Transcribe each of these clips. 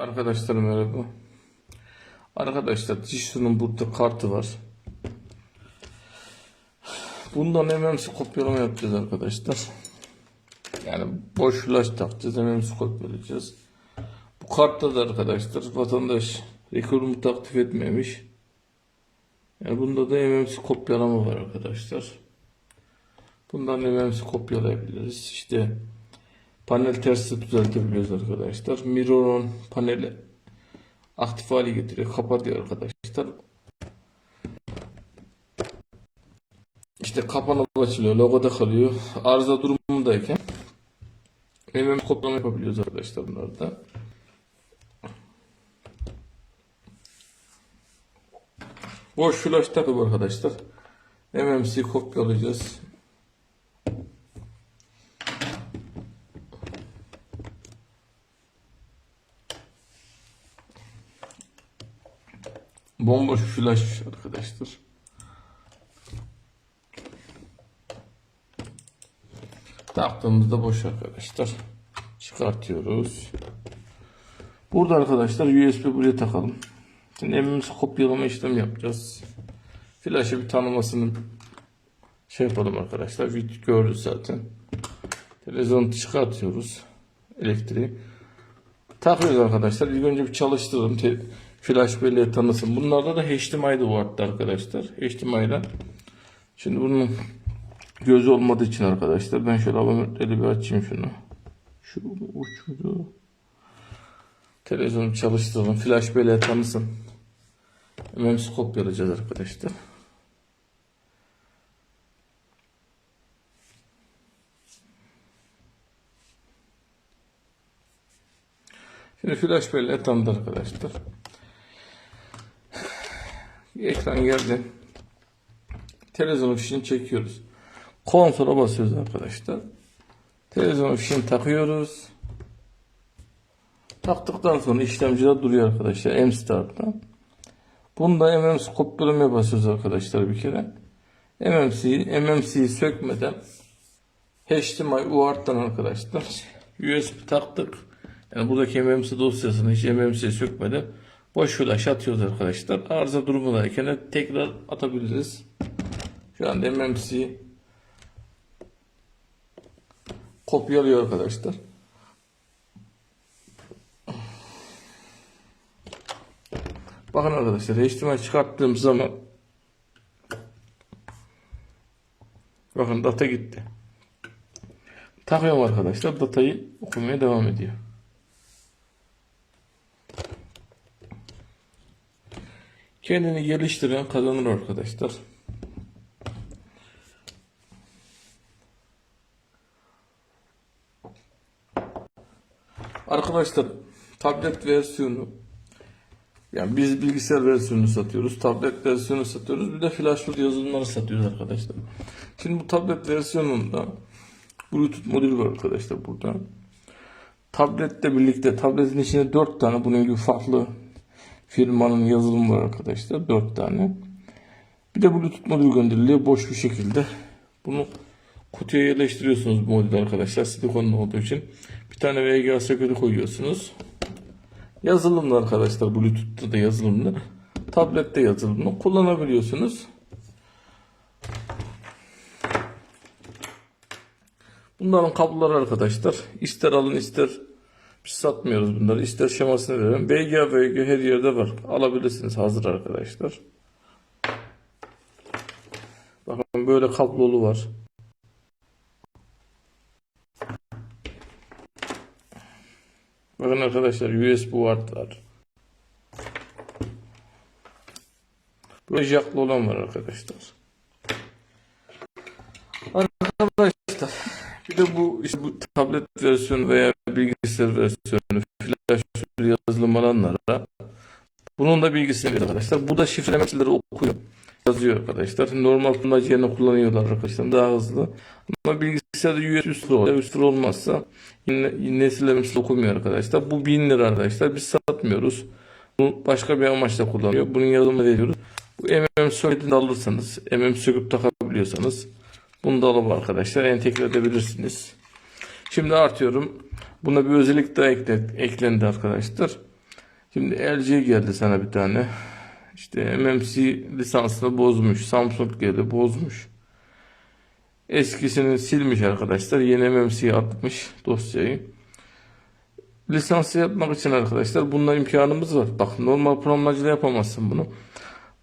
Arkadaşlar merhaba. Arkadaşlar Dijitür'ün burada kartı var. Bundan MMC kopyalama yapacağız arkadaşlar. Yani boş flash takacağız. MMC kopyalayacağız. Bu kartta da arkadaşlar vatandaş rekorumu aktif etmemiş. Yani bunda da MMC kopyalama var arkadaşlar. Bundan MMC kopyalayabiliriz. İşte panel tersi düzeltebiliyoruz arkadaşlar. Mirror'un paneli aktif hale getiriyor. Kapatıyor arkadaşlar. İşte kapanıp açılıyor. Logoda kalıyor. Arıza durumundayken MM kopyalama yapabiliyoruz arkadaşlar bunlarda. Boş flash takıp arkadaşlar. MMC kopyalayacağız. Bomboş flash arkadaşlar. Taktığımızda boş arkadaşlar. Çıkartıyoruz. Burada arkadaşlar USB buraya takalım. Şimdi emimizi kopyalama işlemi yapacağız. Flash'ı bir tanımasını şey yapalım arkadaşlar. Video gördü zaten. Televizyonu çıkartıyoruz. Elektriği. Takıyoruz arkadaşlar. İlk önce bir çalıştıralım. Flash belleği tanısın. Bunlarda da HDMI de vardı arkadaşlar. HDMI'den. Şimdi bunun gözü olmadığı için arkadaşlar. Ben şöyle abonetleri bir açayım şunu. Şu uçuyordu. Televizyonu çalıştıralım. Flash belleği tanısın. MMC kopyalayacağız arkadaşlar. Şimdi flash belleği tanıdı arkadaşlar. Ekran geldi. Televizyon fişini çekiyoruz. Konsola basıyoruz arkadaşlar. Televizyon fişini takıyoruz. Taktıktan sonra işlemcide duruyor arkadaşlar. M-Start'ta. Bunda MMC kopyalamaya basıyoruz arkadaşlar bir kere. MMC'yi MMC'yi sökmeden HDMI UART'tan arkadaşlar USB taktık. Yani buradaki MMC dosyasını hiç MMC'ye sökmeden boş atıyoruz arkadaşlar. Arıza durumundayken de tekrar atabiliriz. Şu anda MMC kopyalıyor arkadaşlar. Bakın arkadaşlar HDMI çıkarttığım zaman bakın data gitti. Takıyorum arkadaşlar datayı okumaya devam ediyor. Kendini geliştiren kazanır arkadaşlar. Arkadaşlar tablet versiyonu yani biz bilgisayar versiyonunu satıyoruz. Tablet versiyonu satıyoruz. Bir de flashlı yazılımları satıyoruz arkadaşlar. Şimdi bu tablet versiyonunda Bluetooth modülü var arkadaşlar burada. Tabletle birlikte tabletin içinde 4 tane bunun gibi farklı firmanın yazılımı var arkadaşlar. 4 tane. Bir de Bluetooth modülü gönderiliyor boş bir şekilde. Bunu kutuya yerleştiriyorsunuz bu modülü arkadaşlar. Silikonlu olduğu için. Bir tane VGA soketi koyuyorsunuz. Yazılımlı arkadaşlar Bluetooth'ta da yazılımlı. Tablette yazılımlı kullanabiliyorsunuz. Bunların kabloları arkadaşlar. İster alın ister biz satmıyoruz bunları. İster şemasını verelim. BGA VGA her yerde var. Alabilirsiniz hazır arkadaşlar. Bakın böyle kablolu var. Bakın arkadaşlar USB wart var. Böyle jacklı olan var. Arkadaşlar de bu işte bu tablet versiyonu veya bilgisayar versiyonu flash yazılım alanlara bunun da bilgisini veriyor arkadaşlar. Bu da şifrelemeleri okuyor. Yazıyor arkadaşlar. Normal kullanıcı kullanıyorlar arkadaşlar. Daha hızlı. Ama bilgisayarda USB üstü oluyor. Üstü olmazsa yine, nesillemesi okumuyor arkadaşlar. Bu 1000 lira arkadaşlar. Biz satmıyoruz. Bunu başka bir amaçla kullanıyor. Bunun yazılımını veriyoruz. Bu MM soketini alırsanız, MM söküp takabiliyorsanız bunu da alıp arkadaşlar entegre edebilirsiniz. Şimdi artıyorum. Buna bir özellik daha ekle, eklendi arkadaşlar. Şimdi LG geldi sana bir tane. İşte MMC lisansını bozmuş. Samsung geldi bozmuş. Eskisini silmiş arkadaşlar. Yeni MMC'ye atmış dosyayı. Lisansı yapmak için arkadaşlar bunda imkanımız var. Bak normal programlacıyla yapamazsın bunu.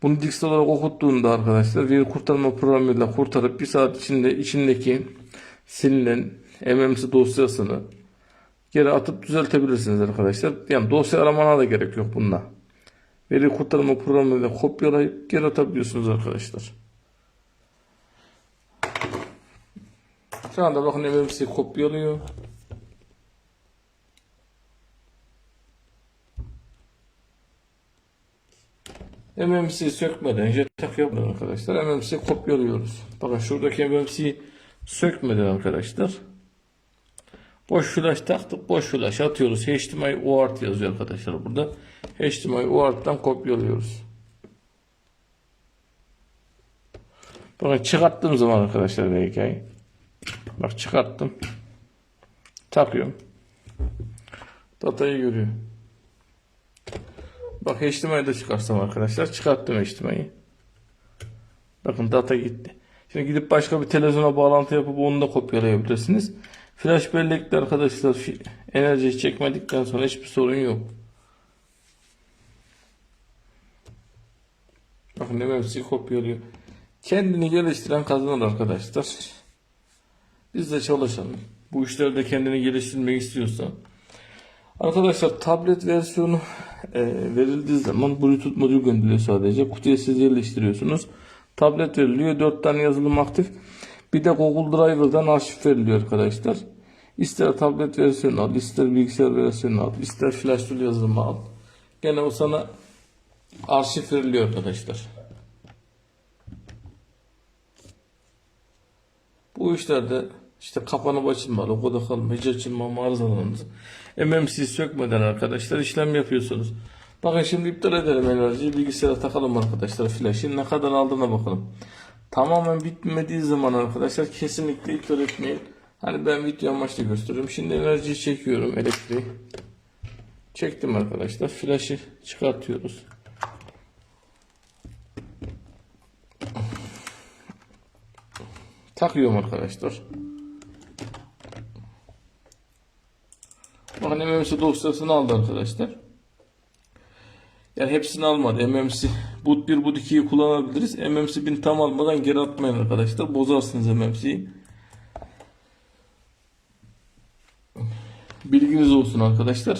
Bunu Dix olarak okuttuğunda arkadaşlar veri kurtarma programıyla kurtarıp bir saat içinde içindeki silinen MMC dosyasını geri atıp düzeltebilirsiniz arkadaşlar. Yani dosya aramana da gerek yok bunda. Veri kurtarma programıyla kopyalayıp geri atabiliyorsunuz arkadaşlar. Şu anda bakın MMC kopyalıyor. MMC sökmeden jetak yapmadan arkadaşlar MMC kopyalıyoruz. Bakın şuradaki MMC'yi sökmeden arkadaşlar boş flash taktık boş flash atıyoruz. HDMI UART yazıyor arkadaşlar burada. HDMI UART'tan kopyalıyoruz. Bakın çıkarttığım zaman arkadaşlar VK'yi bak çıkarttım takıyorum datayı görüyor. Bak HDMI'yi de çıkarsam arkadaşlar. Çıkarttım HDMI'yi. Bakın data gitti. Şimdi gidip başka bir televizyona bağlantı yapıp onu da kopyalayabilirsiniz. Flash bellekte arkadaşlar enerji çekmedikten sonra hiçbir sorun yok. Bakın MMC kopyalıyor. Kendini geliştiren kazanır arkadaşlar. Biz de çalışalım. Bu işlerde kendini geliştirmek istiyorsan Arkadaşlar tablet versiyonu e, verildiği zaman Bluetooth modül gönderiliyor sadece. Kutuya siz yerleştiriyorsunuz. Tablet veriliyor. 4 tane yazılım aktif. Bir de Google Driver'dan arşiv veriliyor arkadaşlar. İster tablet versiyonu al, ister bilgisayar versiyonu al, ister flash tool yazılımı al. Gene o sana arşiv veriliyor arkadaşlar. Bu işlerde işte kapanıp açılma, logoda kalma, hiç açılma, arızalarımız. MMC sökmeden arkadaşlar işlem yapıyorsunuz. Bakın şimdi iptal edelim enerjiyi. Bilgisayara takalım arkadaşlar flaşı. Ne kadar aldığına bakalım. Tamamen bitmediği zaman arkadaşlar kesinlikle iptal etmeyin. Hani ben video amaçlı gösteriyorum. Şimdi enerjiyi çekiyorum elektriği. Çektim arkadaşlar. Flaşı çıkartıyoruz. Takıyorum arkadaşlar. Bakın MMC dosyasını aldı arkadaşlar. Yani hepsini almadı. MMC boot 1 boot 2'yi kullanabiliriz. MMC 1000 tam almadan geri atmayın arkadaşlar. Bozarsınız MMC'yi. Bilginiz olsun arkadaşlar.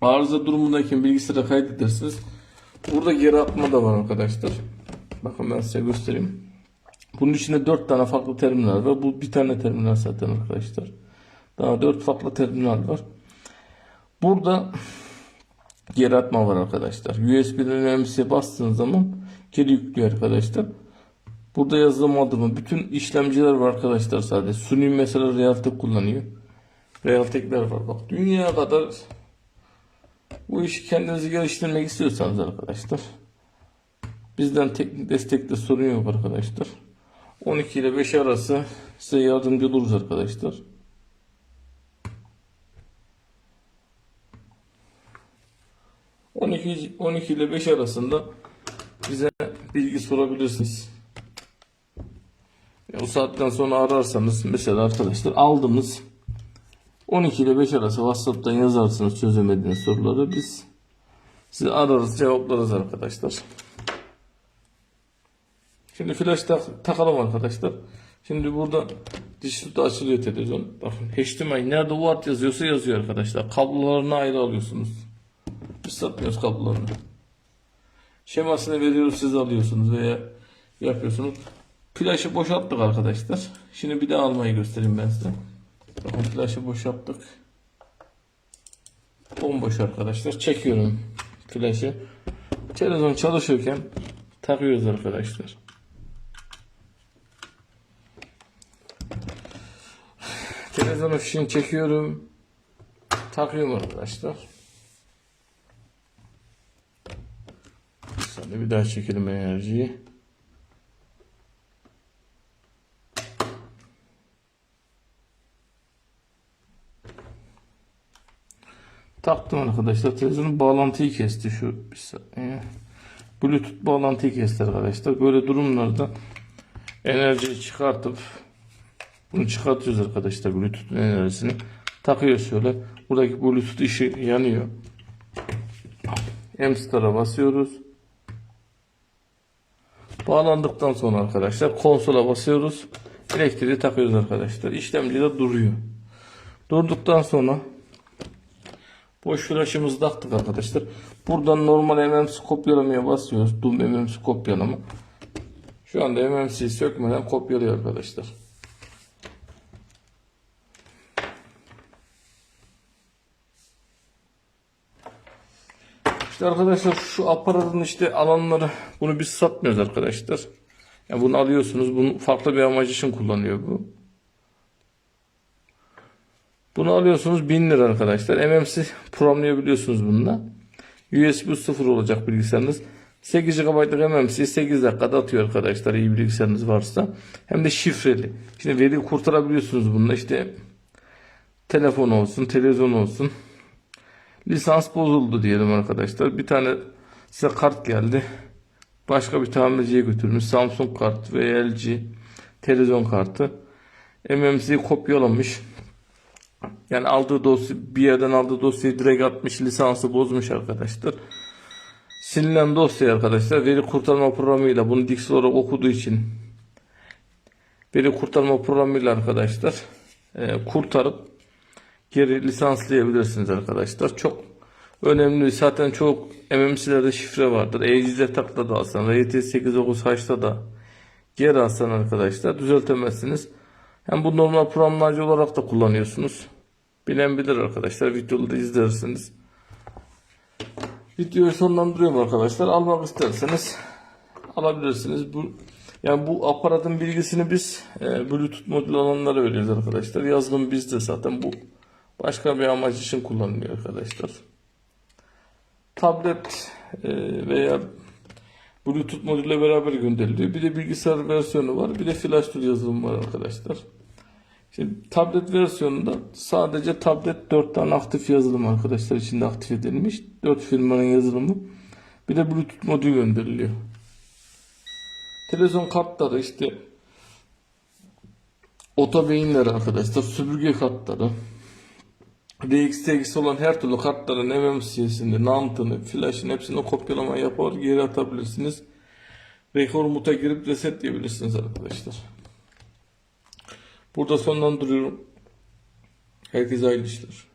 Arıza durumundayken bilgisayara kaydedersiniz. Burada geri atma da var arkadaşlar. Bakın ben size göstereyim. Bunun içinde 4 tane farklı terminal var. Bu bir tane terminal zaten arkadaşlar. Daha 4 farklı terminal var. Burada geri atma var arkadaşlar. USB'den MMC'ye bastığınız zaman geri yüklüyor arkadaşlar. Burada yazılım adımı bütün işlemciler var arkadaşlar sadece. Suni mesela Realtek kullanıyor. Realtek'ler var. Bak dünya kadar bu işi kendinizi geliştirmek istiyorsanız arkadaşlar. Bizden teknik destekte sorun yok arkadaşlar. 12 ile 5 arası size yardımcı oluruz arkadaşlar. ...12, 12 ile 5 arasında bize bilgi sorabilirsiniz. O saatten sonra ararsanız mesela arkadaşlar aldığımız 12 ile 5 arası WhatsApp'tan yazarsınız çözemediğiniz soruları biz sizi ararız cevaplarız arkadaşlar. Şimdi flash tak takalım arkadaşlar. Şimdi burada sütü açılıyor televizyon. Bakın HDMI nerede UART yazıyorsa yazıyor arkadaşlar. Kablolarını ayrı alıyorsunuz. Biz satmıyoruz kablolarını. Şemasını veriyoruz siz alıyorsunuz veya yapıyorsunuz. Flaşı boşalttık arkadaşlar. Şimdi bir daha almayı göstereyim ben size. Bakın flaşı boşalttık. Bomboş arkadaşlar. Çekiyorum flaşı. Televizyon çalışırken takıyoruz arkadaşlar. Televizyon fişini çekiyorum. Takıyorum arkadaşlar. Saniye bir daha çekelim enerjiyi. Taktım arkadaşlar. Televizyonun bağlantıyı kesti şu bir saniye. Bluetooth bağlantıyı kesti arkadaşlar. Böyle durumlarda enerjiyi çıkartıp bunu çıkartıyoruz arkadaşlar Bluetooth'un enerjisini. Takıyoruz şöyle. Buradaki Bluetooth ışığı yanıyor. Emstar'a basıyoruz. Bağlandıktan sonra arkadaşlar konsola basıyoruz. Elektriği takıyoruz arkadaşlar. İşlemci de duruyor. Durduktan sonra boş flaşımızı taktık arkadaşlar. Buradan normal MMC kopyalamaya basıyoruz. Doom MMC kopyalama. Şu anda MMC'yi sökmeden kopyalıyor arkadaşlar. İşte arkadaşlar şu aparatın işte alanları bunu biz satmıyoruz arkadaşlar. Yani bunu alıyorsunuz. Bunu farklı bir amacı için kullanıyor bu. Bunu alıyorsunuz 1000 lira arkadaşlar. MMC programlayabiliyorsunuz bununla. USB 0 olacak bilgisayarınız. 8 GB'lık MMC 8 dakikada atıyor arkadaşlar iyi bilgisayarınız varsa. Hem de şifreli. Şimdi veri kurtarabiliyorsunuz bununla işte telefon olsun, televizyon olsun. Lisans bozuldu diyelim arkadaşlar. Bir tane size kart geldi. Başka bir tamirciye götürmüş. Samsung kart ve LG televizyon kartı. MMC'yi kopyalamış. Yani aldığı dosya bir yerden aldığı dosyayı direkt atmış lisansı bozmuş arkadaşlar. Silinen dosya arkadaşlar veri kurtarma programıyla bunu Dix olarak okuduğu için veri kurtarma programıyla arkadaşlar e, kurtarıp geri lisanslayabilirsiniz arkadaşlar. Çok önemli. Zaten çok MMC'lerde şifre vardır. E100'e takla da alsan, RT895'ta da geri alsan arkadaşlar düzeltemezsiniz. Hem bu normal programlayıcı olarak da kullanıyorsunuz. Bilen bilir arkadaşlar. Videoları izlersiniz. Videoyu sonlandırıyorum arkadaşlar. Almak isterseniz alabilirsiniz. Bu yani bu aparatın bilgisini biz e, Bluetooth modül alanlara veriyoruz arkadaşlar. Yazılım bizde zaten bu başka bir amaç için kullanılıyor arkadaşlar. Tablet e, veya Bluetooth modülle beraber gönderiliyor. Bir de bilgisayar versiyonu var. Bir de flash tool yazılımı var arkadaşlar. Şimdi tablet versiyonunda sadece tablet 4 tane aktif yazılım arkadaşlar içinde aktif edilmiş. 4 firmanın yazılımı. Bir de Bluetooth modül gönderiliyor. Televizyon kartları işte oto beyinleri arkadaşlar, süpürge kartları, DXTX olan her türlü kartların MMC'sini, nantını, flash'ın hepsini kopyalama yapar geri atabilirsiniz. Rekor muta girip reset diyebilirsiniz arkadaşlar. Burada sonlandırıyorum. Herkese hayırlı işler.